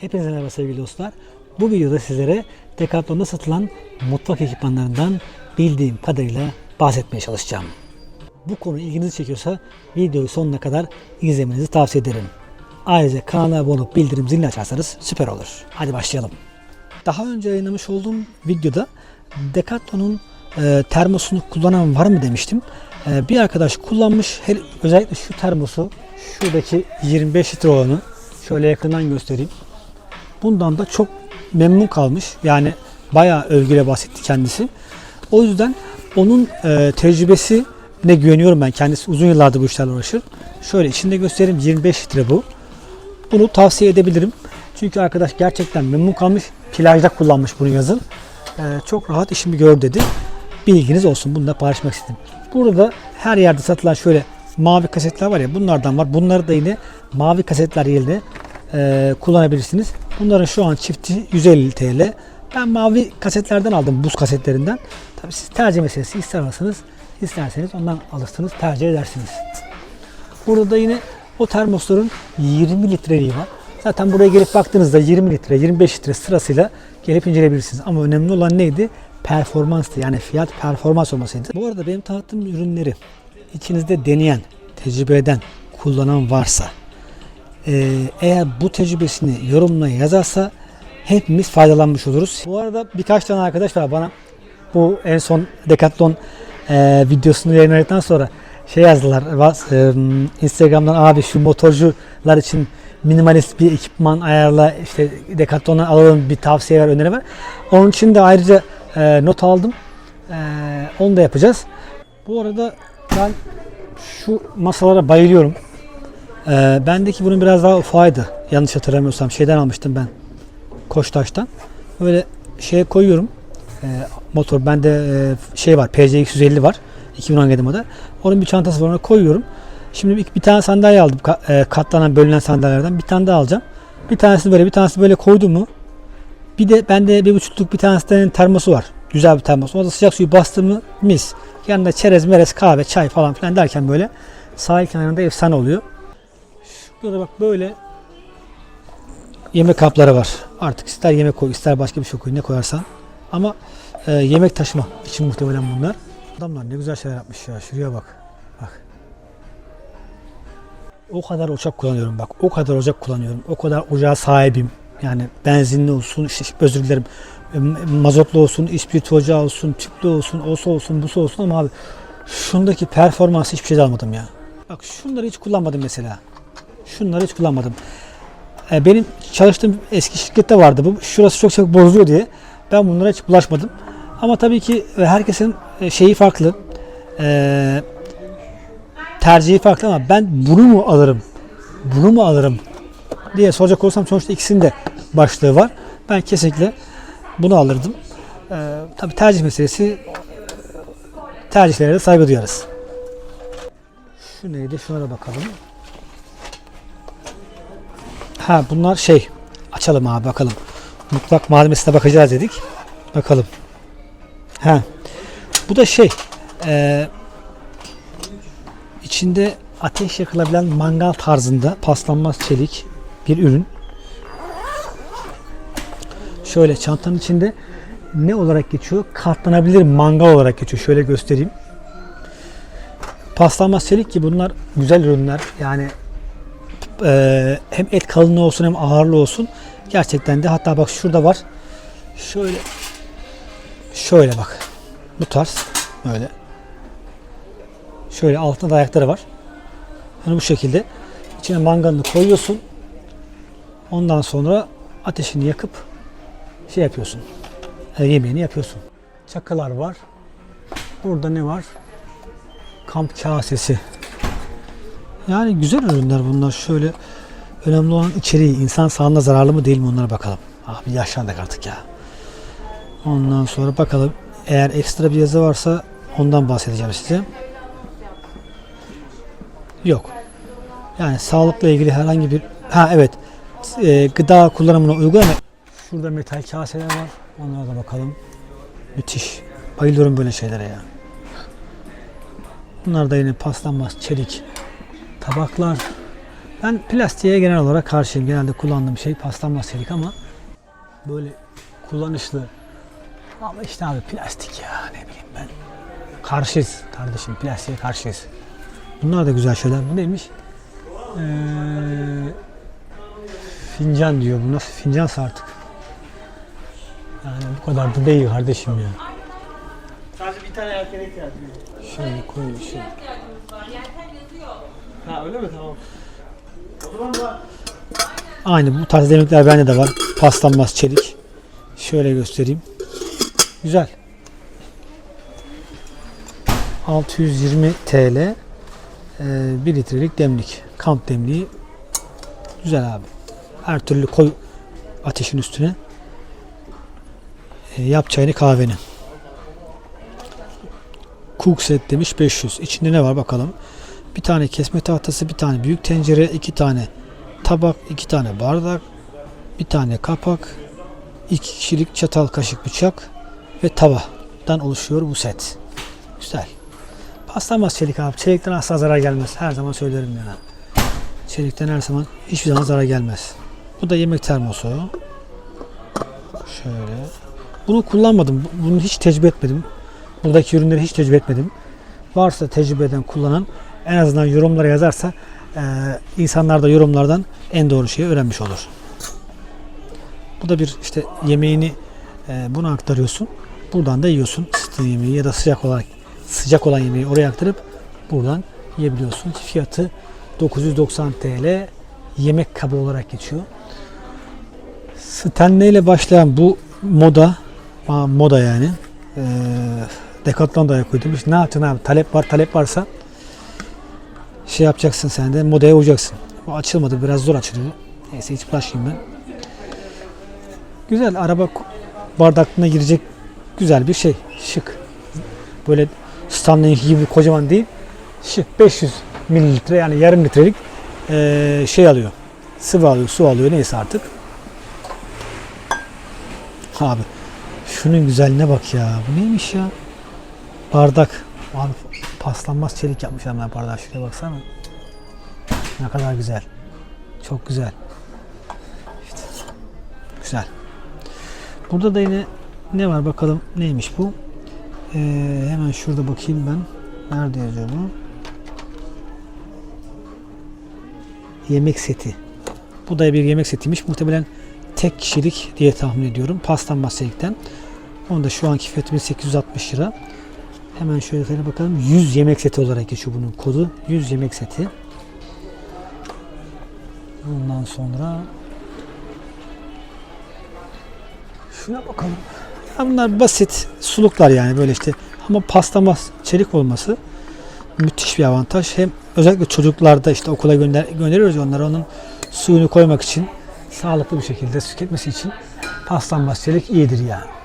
Hepinize merhaba sevgili dostlar. Bu videoda sizlere Decathlon'da satılan mutfak ekipmanlarından bildiğim kadarıyla bahsetmeye çalışacağım. Bu konu ilginizi çekiyorsa videoyu sonuna kadar izlemenizi tavsiye ederim. Ayrıca kanala abone olup bildirim zilini açarsanız süper olur. Hadi başlayalım. Daha önce yayınlamış olduğum videoda Decathlon'un e, termosunu kullanan var mı demiştim. E, bir arkadaş kullanmış. Hele, özellikle şu termosu, şuradaki 25 litre olanı şöyle yakından göstereyim. Bundan da çok memnun kalmış. Yani bayağı övgüyle bahsetti kendisi. O yüzden onun e, tecrübesi ne güveniyorum ben. Kendisi uzun yıllardır bu işlerle uğraşır. Şöyle içinde göstereyim 25 litre bu. Bunu tavsiye edebilirim. Çünkü arkadaş gerçekten memnun kalmış. Plajda kullanmış bunu yazın. Ee, çok rahat işimi gör dedi. Bilginiz olsun. Bunu da paylaşmak istedim. Burada her yerde satılan şöyle mavi kasetler var ya bunlardan var. Bunları da yine mavi kasetler yerine e, kullanabilirsiniz. Bunların şu an çifti 150 TL. Ben mavi kasetlerden aldım. Buz kasetlerinden. Tabii siz tercih meselesi ister isterseniz ondan alırsınız. Tercih edersiniz. Burada da yine o termosların 20 litreliği var. Zaten buraya gelip baktığınızda 20 litre, 25 litre sırasıyla gelip inceleyebilirsiniz. Ama önemli olan neydi? Performanstı. Yani fiyat performans olmasıydı. Bu arada benim tanıttığım ürünleri içinizde deneyen, tecrübe eden, kullanan varsa eee, eğer bu tecrübesini yorumla yazarsa hepimiz faydalanmış oluruz. Bu arada birkaç tane arkadaş var bana bu en son Decathlon eee, videosunu yayınladıktan sonra şey yazdılar eee, Instagram'dan abi şu motorcular için minimalist bir ekipman ayarla işte Decathlon'a alalım bir tavsiye ver öneri ver. Onun için de ayrıca eee, not aldım. Eee, onu da yapacağız. Bu arada ben şu masalara bayılıyorum. Eee bendeki bunun biraz daha ufaydı. Yanlış hatırlamıyorsam şeyden almıştım ben. Koçtaş'tan. Böyle şeye koyuyorum. Eee, motor bende eee, şey var. PCX 150 var. 2017 model. Onun bir çantası var ona koyuyorum. Şimdi bir, bir tane sandalye aldım. Ka- eee, katlanan bölünen sandalyelerden. Bir tane daha alacağım. Bir tanesini böyle bir tanesini böyle koydum mu bir de bende bir buçukluk bir tanesinin termosu var. Güzel bir termos. Orada sıcak suyu bastım mı mis. Yanında çerez, merez, kahve, çay falan filan derken böyle sahil kenarında efsane oluyor. Şurada da bak böyle yemek kapları var. Artık ister yemek koy, ister başka bir şey koy, ne koyarsan. Ama e, yemek taşıma için muhtemelen bunlar. Adamlar ne güzel şeyler yapmış ya. Şuraya bak. Bak. O kadar ocak kullanıyorum bak. O kadar ocak kullanıyorum. O kadar ocağa sahibim. Yani benzinli olsun, işte özür dilerim mazotlu olsun, ispirto ocağı olsun, tüplü olsun, olsa olsun, busu olsun ama abi şundaki performansı hiçbir şey almadım ya. Bak şunları hiç kullanmadım mesela. Şunları hiç kullanmadım. E, Benim çalıştığım eski şirkette vardı bu. Şurası çok çabuk bozuluyor diye. Ben bunlara hiç bulaşmadım. Ama tabii ki e, herkesin e, şeyi farklı. Tercihi farklı ama ben bunu mu alırım? Bunu mu alırım? diye soracak olursam sonuçta ikisinin de başlığı var. Ben kesinlikle bunu alırdım. Tabii tercih meselesi tercihlere de saygı duyarız. Şu neydi? Şuna da bakalım. Ha bunlar şey. Açalım abi bakalım. Mutfak malzemesine bakacağız dedik. Bakalım. Ha. Bu da şey. eee içinde ateş yakılabilen mangal tarzında paslanmaz çelik bir ürün. Şöyle çantanın içinde ne olarak geçiyor? Katlanabilir mangal olarak geçiyor. Şöyle göstereyim. Paslanmaz çelik ki bunlar güzel ürünler. Yani eee, hem et kalınlığı olsun hem ağırlığı olsun. Gerçekten de hatta bak şurada var. Şöyle şöyle bak. Bu tarz böyle. Şöyle altında da ayakları var. Yani bu şekilde içine mangalını koyuyorsun. Ondan sonra ateşini yakıp şey yapıyorsun. e, yemeğini yapıyorsun. Çakılar var. Burada ne var? Kamp kasesi. Yani güzel ürünler bunlar. Şöyle önemli olan içeriği. insan sağlığına zararlı mı değil mi onlara bakalım. Ah bir yaşlandık artık ya. Ondan sonra bakalım. Eğer ekstra bir yazı varsa ondan bahsedeceğim size. Yok. Yani sağlıkla ilgili herhangi bir ha evet e, gıda kullanımına uygun ama şurada metal kaseler var. Onlara da bakalım. Müthiş. Bayılıyorum böyle şeylere ya. Bunlar da yine paslanmaz çelik tabaklar. Ben plastiğe genel olarak karşıyım. Genelde kullandığım şey paslanmaz çelik ama böyle kullanışlı. Ama işte abi plastik ya ne bileyim ben. Karşıyız kardeşim plastiğe karşıyız. Bunlar da güzel şeyler. Bu neymiş? Ee, fincan diyor. Bu nasıl fincansa artık. Yani bu kadar da değil kardeşim ya. Sadece bir tane erkeğe ihtiyacım var. Şöyle koy şey. Ha öyle mi? Tamam. O zaman da Aynı bu tarz demlikler bende de var. Paslanmaz çelik. Şöyle göstereyim. Güzel. 620 TL 1 litrelik demlik. Kamp demliği. Güzel abi. Her türlü koy ateşin üstüne. E, yap çayını kahveni. Cook set demiş 500. İçinde ne var bakalım. Bir tane kesme tahtası, bir tane büyük tencere, iki tane tabak, iki tane bardak, bir tane kapak, iki kişilik çatal, kaşık, bıçak ve tavadan oluşuyor bu set. Güzel. Paslanmaz çelik abi. Çelikten asla zarar gelmez. Her zaman söylerim yani. Çelikten her zaman hiçbir zaman zarar gelmez. Bu da yemek termosu. Şöyle. Bunu kullanmadım. Bunu hiç tecrübe etmedim. Buradaki ürünleri hiç tecrübe etmedim. Varsa tecrübe eden, kullanan en azından yorumlara yazarsa e, insanlar da yorumlardan en doğru şeyi öğrenmiş olur. Bu da bir işte yemeğini e, bunu aktarıyorsun. Buradan da yiyorsun ısıtın yemeği ya da sıcak olarak sıcak olan yemeği oraya aktarıp buradan yiyebiliyorsun. Fiyatı 990 TL yemek kabı olarak geçiyor. Stanley ile başlayan bu moda moda yani e, Decathlon da ayak uydurmuş. Ne yapacaksın abi? Talep var. Talep varsa şey yapacaksın sen de modaya uyacaksın. Bu açılmadı. Biraz zor açılıyor. Neyse hiç bulaşmayayım ben. Güzel. Araba bardaklığına girecek güzel bir şey. Şık. Böyle Stanley gibi kocaman değil. Şık. 500 mililitre yani yarım litrelik şey alıyor. Sıvı alıyor, su alıyor neyse artık. Abi şunun güzelliğine bak ya. Bu neymiş ya? Bardak. Abi paslanmaz çelik yapmışlar ben bardağı. Şuraya baksana. Ne kadar güzel. Çok güzel. İşte. Güzel. Burada da yine ne var bakalım neymiş bu? Ee, hemen şurada bakayım ben. Nerede yazıyor bu? Yemek seti. Bu da bir yemek setiymiş. Muhtemelen tek kişilik diye tahmin ediyorum. Paslanmaz çelikten. Onu da şu anki fiyatı 1860 lira. Hemen şöyle sana bakalım. 100 yemek seti olarak geçiyor bunun kodu. 100 yemek seti. Ondan sonra şuna bakalım. Ya bunlar basit suluklar yani böyle işte ama pastamaz çelik olması müthiş bir avantaj. Hem özellikle çocuklarda işte okula gönder gönderiyoruz onlara onun suyunu koymak için sağlıklı bir şekilde tüketmesi için paslanmaz çelik iyidir yani.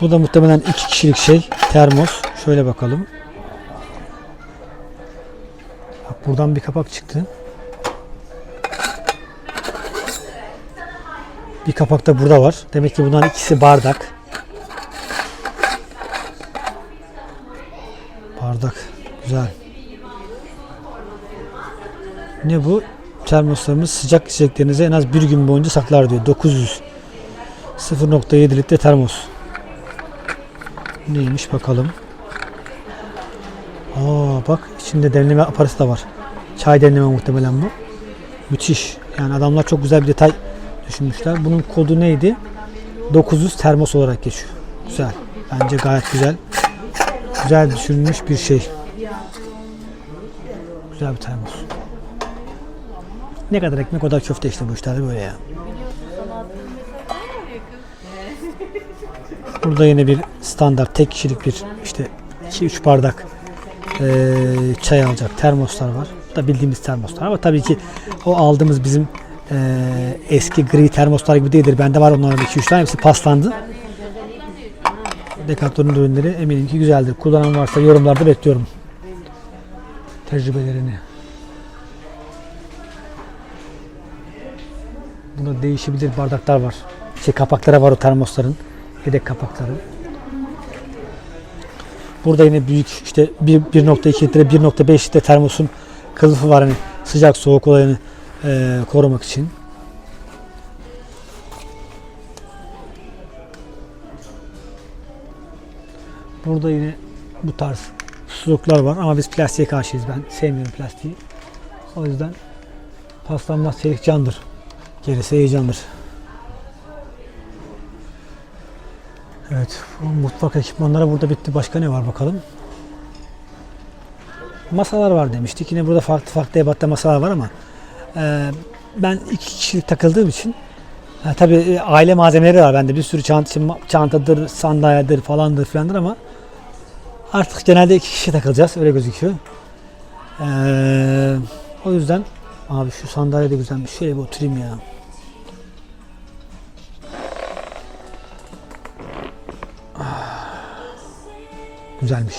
Bu da muhtemelen iki kişilik şey. Termos. Şöyle bakalım. Bak buradan bir kapak çıktı. Bir kapak da burada var. Demek ki bunların ikisi bardak. Bardak. Güzel. Ne bu? Termoslarımız sıcak içeceklerinizi en az bir gün boyunca saklar diyor. 900. 0.7 litre termos. Neymiş bakalım. Aa bak içinde demleme aparatı da var. Çay demleme muhtemelen bu. Müthiş. Yani adamlar çok güzel bir detay düşünmüşler. Bunun kodu neydi? 900 termos olarak geçiyor. Güzel. Bence gayet güzel. Güzel düşünülmüş bir şey. Güzel bir termos. Ne kadar ekmek o kadar köfte işte bu işlerde böyle ya. Burada yine bir standart tek kişilik bir işte 2-3 bardak eee, çay alacak termoslar var. Da bildiğimiz termoslar ama tabii ki o aldığımız bizim eee, eski gri termoslar gibi değildir. Bende var onların 2-3 tane hepsi paslandı. Decathlon'un ürünleri eminim ki güzeldir. Kullanan varsa yorumlarda bekliyorum. Tecrübelerini. Burada değişebilir bardaklar var. Şey kapakları var o termosların. Yedek kapakları. Burada yine büyük işte bir- 1.2 litre 1.5 litre termosun kılıfı var hani sıcak soğuk olayını e, korumak için. Burada yine bu tarz suluklar var ama biz plastiğe karşıyız. Ben sevmiyorum plastiği. O yüzden paslanmaz çelik candır. Gerisi heyecandır. Evet, mutfak ekipmanları burada bitti. Başka ne var bakalım? Masalar var demiştik. Yine burada farklı farklı ebatta masalar var ama e, ben iki kişilik takıldığım için ha, tabii e, aile malzemeleri var bende. Bir sürü çanta, çantadır, sandalyedir falandır filandır ama artık genelde iki kişi takılacağız. Öyle gözüküyor. E, o yüzden abi şu sandalye de güzelmiş. Şöyle bir oturayım ya. Güzelmiş.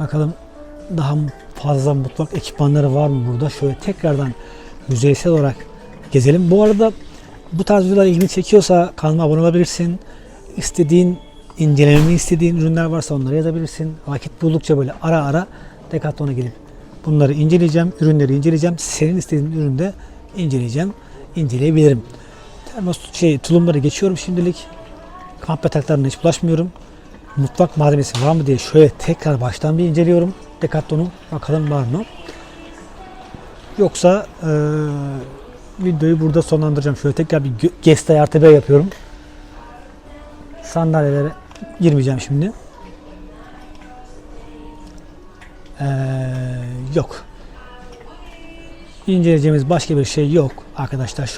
Bakalım daha fazla mutfak ekipmanları var mı burada? Şöyle tekrardan yüzeysel olarak gezelim. Bu arada bu tarz videolar ilgini çekiyorsa kanalıma abone olabilirsin. İstediğin, incelememi istediğin ürünler varsa onları yazabilirsin. Vakit buldukça böyle ara ara Decathlon'a gelip bunları inceleyeceğim. Ürünleri inceleyeceğim. Senin istediğin ürünü de inceleyeceğim. inceleyebilirim. Termos şey tulumları geçiyorum şimdilik. Kamp yataklarına hiç bulaşmıyorum. Mutfak malzemesi var mı diye şöyle tekrar baştan bir inceliyorum. Decathlon'u bakalım var mı? Yoksa eee, videoyu burada sonlandıracağım. Şöyle tekrar bir Gestay artı yapıyorum. Sandalyelere girmeyeceğim şimdi. Eee, yok. İnceleyeceğimiz başka bir şey yok arkadaşlar. Şu